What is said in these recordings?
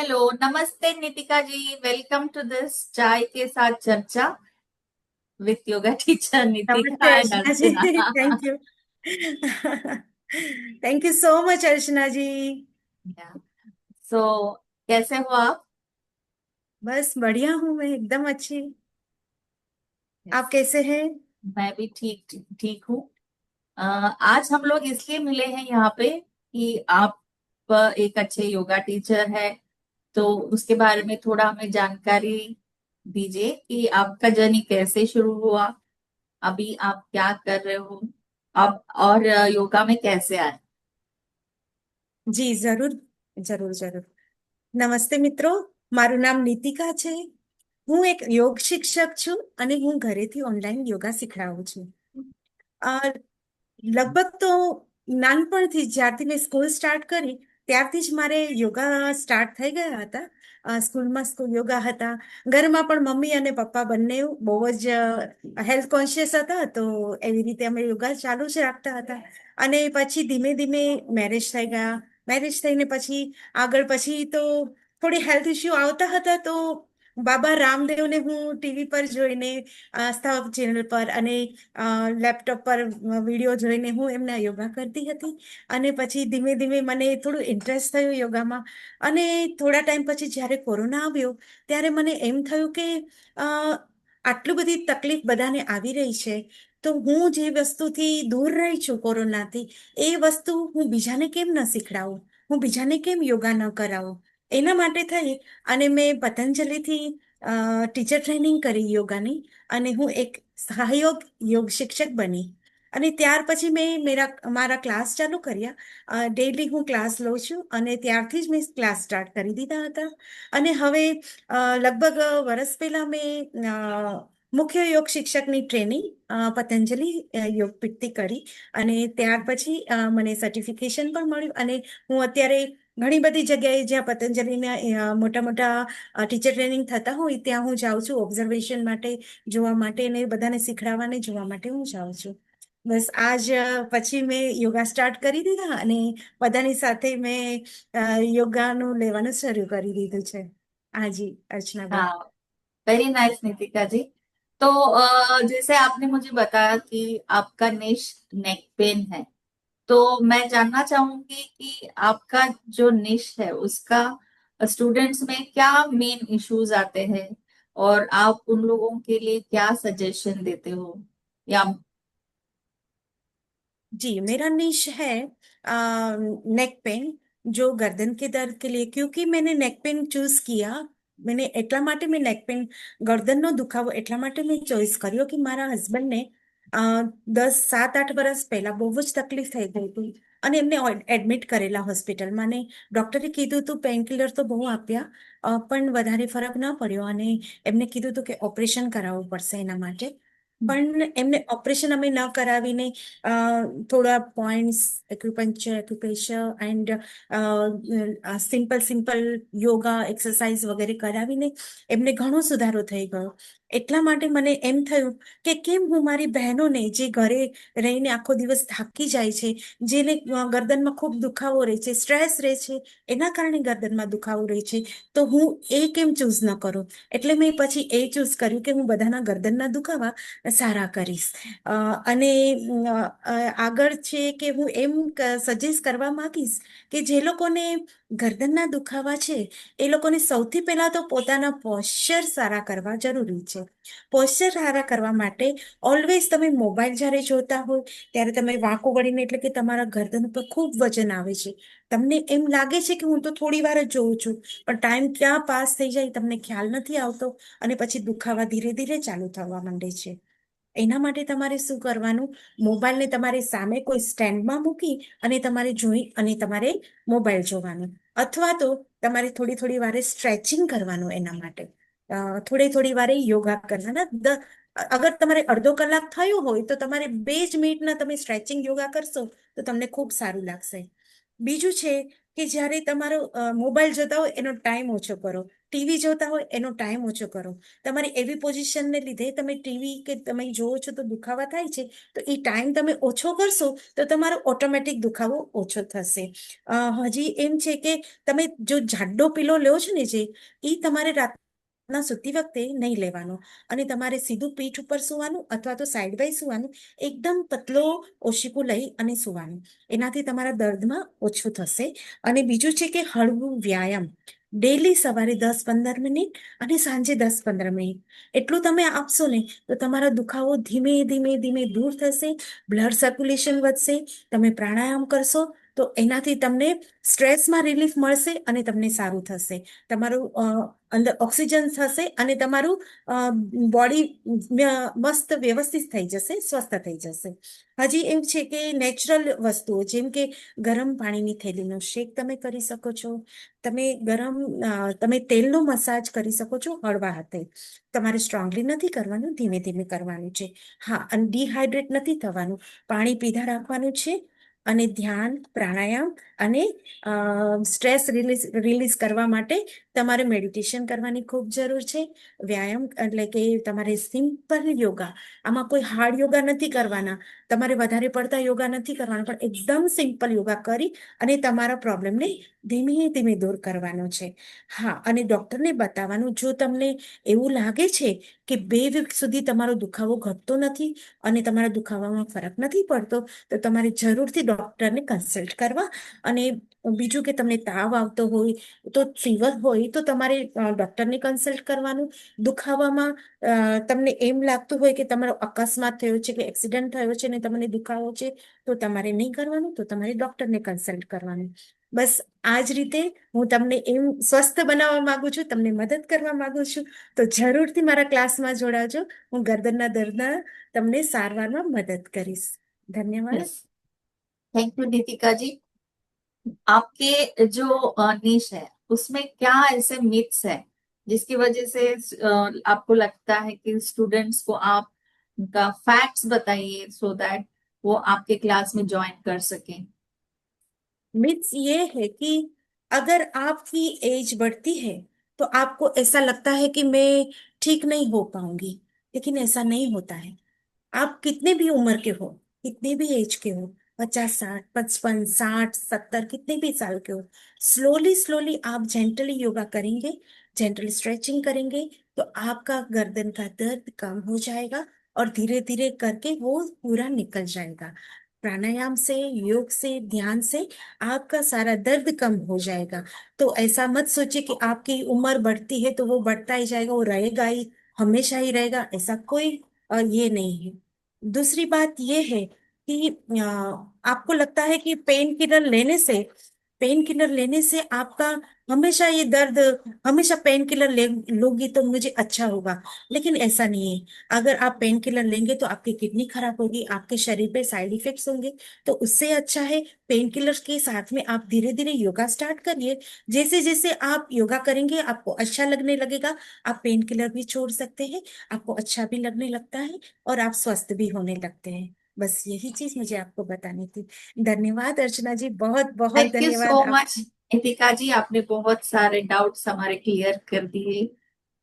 Hello नमस्ते Nitika ji. Welcome to this चाय के साथ चर्चा with yoga teacher Nitika thank you thank you so much Archana ji. So कैसे हो आप? बस बढ़िया हूँ मैं एकदम अच्छी। Yes. आप कैसे हैं? मैं भी ठीक ठीक हूँ। आज हम लोग इसलिए मिले हैं यहाँ पे कि आप एक अच्छे योगा टीचर है तो उसके बारे में थोड़ा हमें जानकारी दीजिए कि आपका जर्नी कैसे शुरू हुआ अभी आप क्या कर रहे हो आप और अ, योगा में कैसे आए જી જરૂર જરૂર જરૂર નમસ્તે મિત્રો મારું નામ નીતિકા છે હું એક યોગ શિક્ષક છું અને હું ઘરેથી ઓનલાઈન યોગા શીખડાવું છું અ, લગભગ તો નાનપણથી જ્યારથી મેં સ્કૂલ સ્ટાર્ટ કરી ત્યારથી જ મારે યોગા સ્ટાર્ટ થઈ ગયા હતા. સ્કૂલમાં સ્કૂલ યોગા હતા. ઘરમાં પણ મમ્મી અને પપ્પા બંને બહુ જ હેલ્થ કોન્શિયસ હતા તો એવી રીતે અમે યોગા ચાલુ જ રાખતા હતા. અને પછી ધીમે ધીમે મેરેજ થઈ ગયા. મેરેજ થઈને પછી આગળ પછી તો થોડી હેલ્થ ઇશ્યુ આવતા હતા તો બાબા રામદેવને હું ટીવી પર જોઈને આસ્થા ચેનલ પર અને લેપટોપ પર વીડિયો જોઈને હું એમના યોગા કરતી હતી. અને પછી ધીમે ધીમે મને થોડું ઇન્ટરેસ્ટ થયું યોગામાં. અને થોડા ટાઈમ પછી જ્યારે કોરોના આવ્યો, ત્યારે મને એમ થયું કે આટલી આટલું બધી તકલીફ બધાને આવી રહી છે. તો હું જે વસ્તુથી દૂર રહી છું કોરોનાથી, એ વસ્તુ હું બીજાને કેમ ન શીખડાવું? હું બીજાને કેમ યોગા ન કરાવું? એના માટે થઈ અને મેં પતંજલિથી ટીચર ટ્રેનિંગ કરી યોગાની અને હું એક સહયોગ યોગ શિક્ષક બની. અને ત્યાર પછી મેં મેરા, મારા ક્લાસ ચાલુ કર્યા. ડેઈલી હું ક્લાસ લઉં છું અને ત્યારથી જ મેં ક્લાસ સ્ટાર્ટ કરી દીધા હતા. અને હવે લગભગ વર્ષ પહેલાં મેં મુખ્ય યોગ શિક્ષકની ટ્રેનિંગ પતંજલિ યોગ યોગપીઠથી કરી. અને ત્યાર પછી મને સર્ટિફિકેશન પણ મળ્યું અને હું અત્યારે ઘણી બધી જગ્યાએ જ્યાં પતંજલિના અ, મોટા મોટા ટીચર ટ્રેનિંગ થતા હોય ત્યાં હું જાઉં છું ઓબ્ઝર્વેશન માટે જોવા માટે અને બધાને શીખડાવવાને જોવા માટે હું જાઉં છું બસ આજ અ, પછી મેં યોગા સ્ટાર્ટ કરી દીધા અને બધાની સાથે મેં અ, યોગાનું લેવાનું શરૂ કરી દીધું છે હાજી અર્ચનાબેન हाँ वेरी नाइस नितिका जी तो अ, जैसे आपने मुझे बताया कि आपका निश नेक पेन है तो मैं जानना चाहूंगी कि आपका जो निश है उसका स्टूडेंट्स में क्या मेन इश्यूज आते हैं और आप उन लोगों के लिए क्या सजेशन देते हो या जी मेरा निश है नेक पेन जो गर्दन के दर्द के लिए क्योंकि मैंने नेक पेन ચૂઝ કિયા મેને એટલા માટે મેં નેક પેન ગરદનનો દુખાવો એટલા માટે મેં ચોઈસ કર્યો કે મારા હસબન્ડને અ, દસ, સાત, આઠ વર્ષ પહેલા બહુ જ તકલીફ થઈ ગઈ હતી. અને એમને એડમિટ કરેલા હોસ્પિટલમાં ને ડૉક્ટરે કીધું હતું પેનકિલર તો બહુ આપ્યા પણ વધારે ફરક ન પડ્યો અને એમને કીધું હતું કે ઓપરેશન કરાવવું પડશે એના માટે. પણ એમને ઓપરેશન અમે ન કરાવીને થોડા points acupuncture acupressure and simple simple yoga exercise વગેરે કરાવીને એમને ઘણો સુધારો થઈ ગયો. એટલા માટે મને એમ થયું કે કેમ હું મારી બહેનોને જે ઘરે રહીને આખો દિવસ થાકી જાય છે, જેને ગરદનમાં ખૂબ દુખાવો રહે છે સ્ટ્રેસ રહે છે, એના કારણે ગરદનમાં દુખાવો રહે છે, તો હું એ કેમ ચૂઝ ન કરું? એટલે મેં પછી એ ચૂઝ કર્યું કે હું બધાના ગરદનના દુખાવા સારા કરીશ. અને આગળ છે કે હું એમ સજેસ્ટ કરવા માંગીશ કે જે લોકોને ગરદનના દુખાવા છે, એ લોકોને સૌથી પહેલાં તો પોતાના પોશ્ચર સારા કરવા જરૂરી છે. પોશ્ચર સારા કરવા માટે ઓલવેઝ તમે મોબાઈલ જ્યારે જોતા હોય ત્યારે તમે વાંકો વળીને એટલે કે તમારા ગરદન ઉપર ખૂબ વજન આવે છે. તમને એમ લાગે છે કે હું તો થોડી વાર જ જોઉં છું, પણ ટાઈમ ક્યાં પાસ થઈ જાય તમને ખ્યાલ નથી આવતો અને પછી દુખાવા ધીરે ધીરે ચાલુ થવા માંડે છે. એના માટે તમારે શું કરવાનું? મોબાઈલને તમારે સામે કોઈ સ્ટેન્ડમાં મૂકી અને તમારે જોઈ અને તમારે મોબાઈલ જોવાનું. અથવા તો તમારે થોડી થોડી વારે સ્ટ્રેચિંગ કરવાનું એના માટે. થોડી થોડી વારે યોગા કરવાના. અગર તમારે અડધો કલાક થયો હોય તો તમારે બે જ મિનિટના તમે સ્ટ્રેચિંગ યોગા કરશો તો તમને ખૂબ સારું લાગશે. બીજું છે કે જ્યારે તમારો મોબાઈલ જોતા હોય એનો ટાઈમ ઓછો કરો. ટીવી જોતા હોય એનો ટાઈમ ઓછો કરો. તમારી એવી પોઝિશનને લીધે તમે ટીવી કે તમે જોવો છો તો દુખાવા થાય છે, તો એ ટાઈમ તમે ઓછો કરશો તો તમારો ઓટોમેટિક દુખાવો ઓછો થશે. હજી એમ છે કે તમે જો જાડો પીલો લો છો ને જે એ તમારે રાતના સૂતી વખતે નહીં લેવાનો. અને તમારે સીધું પીઠ ઉપર સુવાનું અથવા તો સાઈડ બાય સુવાનું, એકદમ પતલો ઓશિકું લઈ અને સુવાનું. એનાથી તમારા દર્દમાં ઓછું થશે. અને બીજું છે કે હળવું વ્યાયામ. ડેલી સવારે દસ પંદર મિનિટ અને સાંજે દસ પંદર મિનિટ. એટલું તમે આપશો ને, તો તમારા દુખાવો ધીમે ધીમે ધીમે દૂર થશે, બ્લડ સર્ક્યુલેશન વધશે, તમે પ્રાણાયામ કરશો તો એનાથી તમને સ્ટ્રેસમાં રિલીફ મળશે અને તમને સારું થશે. તમારું અંદર ઓક્સિજન થશે અને તમારું બોડી મસ્ત વ્યવસ્થિત થઈ જશે, સ્વસ્થ થઈ જશે. હજી એવું છે કે નેચરલ વસ્તુઓ, જેમ કે ગરમ પાણીની થેલીનો શેક તમે કરી શકો છો, તમે ગરમ તમે તેલનો મસાજ કરી શકો છો હળવા હાથે. તમારે સ્ટ્રોંગલી નથી કરવાનું, ધીમે ધીમે કરવાનું છે. હા, અને ડિહાઇડ્રેટ નથી થવાનું. પાણી પીધા રાખવાનું છે અને ધ્યાન પ્રાણાયામ અને સ્ટ્રેસ રિલીઝ રિલીઝ કરવા માટે તમારે મેડિટેશન કરવાની ખૂબ જરૂર છે. વ્યાયામ એટલે કે તમારે સિમ્પલ યોગા આમાં કોઈ હાર્ડ યોગા નથી કરવાના. તમારે વધારે પડતા યોગા નથી કરવાના, પણ એકદમ સિમ્પલ યોગા કરી અને તમારા પ્રોબ્લેમને ધીમે ધીમે દૂર કરવાનો છે. હા, અને ડૉક્ટરને બતાવવાનું, જો તમને એવું લાગે છે કે બે વીક સુધી તમારો દુખાવો ઘટતો નથી અને તમારા દુખાવામાં ફરક નથી પડતો, તો તમારે જરૂરથી ડૉક્ટરને કન્સલ્ટ કરવા અને બીજું કે તમને તાવ આવતો હોય, તો ફીવર હોય તો તમારે અ, ડૉક્ટરને કન્સલ્ટ કરવાનું દુખાવામાં અ, તમને એમ લાગતું હોય કે તમારો અકસ્માત થયો છે કે એક્સિડન્ટ થયો છે ને તમને દુખાવો છે તો તમારે નહીં કરવાનું તો તમારે ડૉક્ટરને કન્સલ્ટ કરવાનું બસ આ જ રીતે હું તમને એમ સ્વસ્થ બનાવવા માંગુ છું તમને મદદ કરવા માંગુ છું તો જરૂરથી મારા ક્લાસમાં જોડાજો હું ગરદનના દર્દના તમને સારવારમાં મદદ કરીશ ધન્યવાદ yes thank you Nitika ji आपके जो निश है उसमें क्या ऐसे मिथ्स है? जिसकी वजह से आपको लगता है कि स्टूडेंट्स को आप उनका फैक्ट्स बताइए सो दैट वो आपके क्लास में ज्वाइन कर सके। मिथ्स ये है कि अगर आपकी एज बढ़ती है तो आपको ऐसा लगता है कि मैं ठीक नहीं हो पाऊँगी, लेकिन ऐसा नहीं होता है। आप कितने भी उम्र के हो, कितने भी एज के हो पचास साठ, पचपन, साठ, सत्तर, कितने भी साल के हो। स्लोली स्लोली आप जेंटली योगा करेंगे जेंटली स्ट्रेचिंग करेंगे तो आपका गर्दन का दर्द कम हो जाएगा और धीरे धीरे करके वो पूरा निकल जाएगा। प्राणायाम से, योग से, ध्यान से आपका सारा दर्द कम हो जाएगा। तो ऐसा मत सोचिए कि आपकी उम्र बढ़ती है तो वो बढ़ता ही जाएगा, वो रहेगा ही, हमेशा ही रहेगा, ऐसा कोई ये नहीं है। दूसरी बात ये है कि आपको लगता है कि पेन किलर लेने से, पेन किलर लेने से आपका हमेशा ये दर्द, हमेशा पेन किलर ले, लोगी तो मुझे अच्छा होगा। लेकिन ऐसा नहीं है। अगर आप पेन किलर लेंगे तो आपकी किडनी खराब होगी, आपके शरीर पे साइड इफेक्ट्स होंगे तो उससे अच्छा है पेन किलर के साथ में आप धीरे धीरे योगा स्टार्ट करिए। जैसे जैसे आप योगा करेंगे, आपको अच्छा लगने लगेगा, आप पेन किलर भी छोड़ सकते हैं, आपको अच्छा भी लगने लगता है और आप स्वस्थ भी होने लगते हैं। बस यही चीज़ मुझे आपको बतानी थी। धन्यवाद अर्चना जी बहुत बहुत थैंक यू धन्यवाद सो आप मच नितिका जी आपने बहुत सारे डाउट्स हमारे क्लियर कर दिए।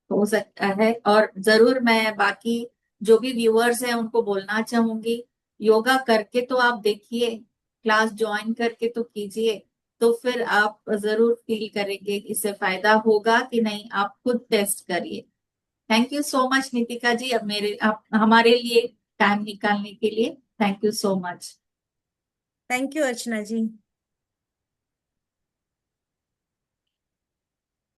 हो सकता है और ज़रूर मैं बाकी जो भी व्यूअर्स हैं उनको बोलना चाहूँगी। योगा करके तो आप देखिए क्लास ज्वाइन करके तो कीजिए तो फिर आप ज़रूर फील करेंगे कि इससे फ़ायदा होगा कि नहीं आप खुद टेस्ट करिए। Thank you so much Nitika ji अब मेरे आप हमारे लिए टाइम निकालने के लिए। Thank you so much. Thank you, Archana ji.